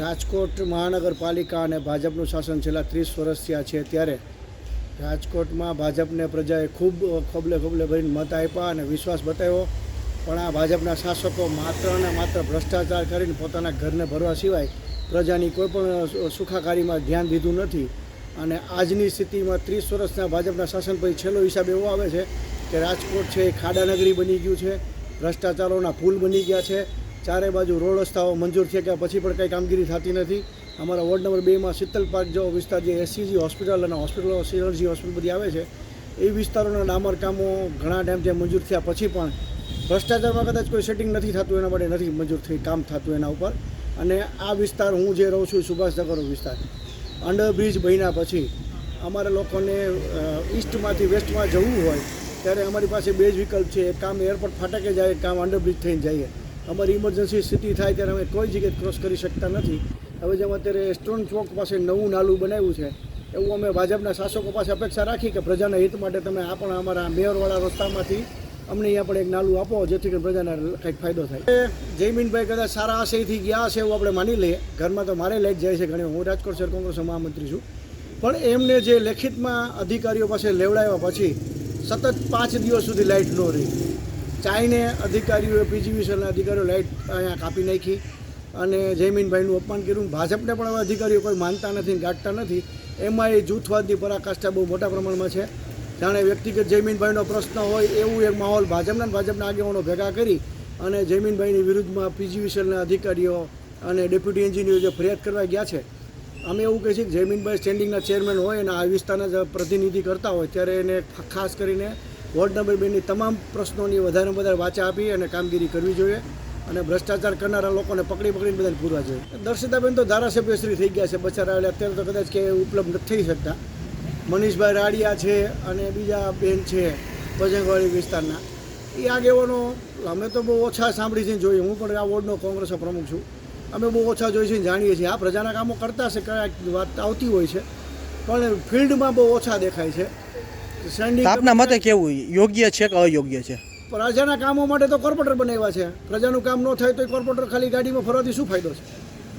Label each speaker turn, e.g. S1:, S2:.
S1: રાજકોટ મહાનગરપાલિકા અને ભાજપનું શાસન છેલ્લા ત્રીસ વર્ષ થયા છે ત્યારે રાજકોટમાં ભાજપને પ્રજાએ ખૂબ ખોબલે ખોબલે ભરીને મત આપ્યા અને વિશ્વાસ બતાવ્યો. પણ આ ભાજપના શાસકો માત્ર અને માત્ર ભ્રષ્ટાચાર કરીને પોતાના ઘરને ભરવા સિવાય પ્રજાની કોઈ પણ સુખાકારીમાં ધ્યાન દીધું નથી. અને આજની સ્થિતિમાં ત્રીસ વર્ષના ભાજપના શાસન પછી છેલ્લો હિસાબ એવો આવે છે કે રાજકોટ છે એ ખાડાનગરી બની ગયું છે, ભ્રષ્ટાચારોના પુલ બની ગયા છે ચારે બાજુ રોડ રસ્તાઓ મંજૂર થયા ગયા પછી પણ કંઈ કામગીરી થતી નથી. અમારા વોર્ડ નંબર બેમાં શીતલ પાર્ક જેવો વિસ્તાર જે એસસીજી હોસ્પિટલ અને હોસ્પિટલો સિનર્જી હોસ્પિટલ બધી આવે છે, એ વિસ્તારોના ડામર કામો ઘણા ટાઈમથી મંજૂર થયા પછી પણ ભ્રષ્ટાચારમાં કદાચ કોઈ સેટિંગ નથી થતું, એના માટે નથી મંજૂર થઈ કામ થતું એના ઉપર. અને આ વિસ્તાર હું જે રહું છું સુભાષનગરનો વિસ્તાર. અંડરબ્રિજ બન્યા પછી અમારા લોકોને ઈસ્ટમાંથી વેસ્ટમાં જવું હોય, ત્યારે અમારી પાસે બે જ વિકલ્પ છે. કામ એરપોર્ટ ફાટકે જાય કામ અંડરબ્રિજ થઈને જઈએ. અમારી ઇમરજન્સી સ્થિતિ થાય ત્યારે અમે કોઈ જગ્યાએ ક્રોસ કરી શકતા નથી. હવે જેમ અત્યારે સ્ટોન ચોક પાસે નવું નાલું બનાવ્યું છે, એવું અમે ભાજપના શાસકો પાસે અપેક્ષા રાખી કે પ્રજાના હિત માટે તમે આ પણ અમારા મેયરવાળા રસ્તામાંથી અમને અહીંયા પણ એક નાલું આપો, જેથી કરીને પ્રજાને કંઈક ફાયદો થાય. જયમીનભાઈ કદાચ સારા આશયથી ગયા હશે એવું આપણે માની લઈએ. ઘરમાં તો મારે લાઈટ જાય છે ઘણી હું રાજકોટ શહેર કોંગ્રેસનો મહામંત્રી છું. પણ એમને જે લેખિતમાં અધિકારીઓ પાસે લેવડાવ્યા પછી સતત પાંચ દિવસ સુધી લાઇટ ન રહી. ચાઈને અધિકારીઓએ પીજીવીસીએલના અધિકારીઓ લાઇટ અહીંયા કાપી નાખી અને જયમીનભાઈનું અપમાન કર્યું. ભાજપને પણ હવે અધિકારીઓ કોઈ માનતા નથી ગાંઠતા નથી. એમાં એ જૂથવાદની પરાકાષ્ઠા બહુ મોટા પ્રમાણમાં છે. જાણે વ્યક્તિગત જયમીનભાઈનો પ્રશ્ન હોય એવું એક માહોલ ભાજપના ભાજપના આગેવાનો ભેગા કરી અને જયમીનભાઈની વિરુદ્ધમાં પીજીવીસીએલના અધિકારીઓ અને ડેપ્યુટી એન્જિનિયર જે ફરિયાદ કરવા ગયા છે, અમે એવું કહીએ છીએ કે જયમીનભાઈ સ્ટેન્ડિંગના ચેરમેન હોય અને આ વિસ્તારના પ્રતિનિધિ કરતા હોય, ત્યારે એને ખાસ કરીને વોર્ડ નંબર બેની તમામ પ્રશ્નોની વધારે વધારે વાચા આપી અને કામગીરી કરવી જોઈએ અને ભ્રષ્ટાચાર કરનારા લોકોને પકડી પકડીને બધાને પૂરવા જોઈએ. દર્શિતાબેન તો ધારાસભ્યશ્રી થઈ ગયા છે, બચારા એટલે અત્યારે તો કદાચ કે ઉપલબ્ધ નથી થઈ શકતા. મનીષભાઈ રાડિયા છે અને બીજા બેન છે ભજંગવાડી વિસ્તારના. એ આગેવાનો, અમે તો બહુ ઓછા સાંભળી છે જોઈએ. હું પણ આ વોર્ડનો કોંગ્રેસનો પ્રમુખ છું. અમે બહુ ઓછા જોઈ છીએ જાણીએ છીએ. આ પ્રજાના કામો કરતા હશે કયા વાત આવતી હોય છે. પણ ફિલ્ડમાં બહુ ઓછા દેખાય છે.
S2: આપના મતે કેવું? યોગ્ય છે કે અયોગ્ય છે?
S1: પ્રજાના કામો માટે તો કોર્પોરેટર બનાવ્યા છે. પ્રજાનું કામ ન થાય તો કોર્પોરેટર ખાલી ગાડીમાં ફરવાથી શું ફાયદો છે?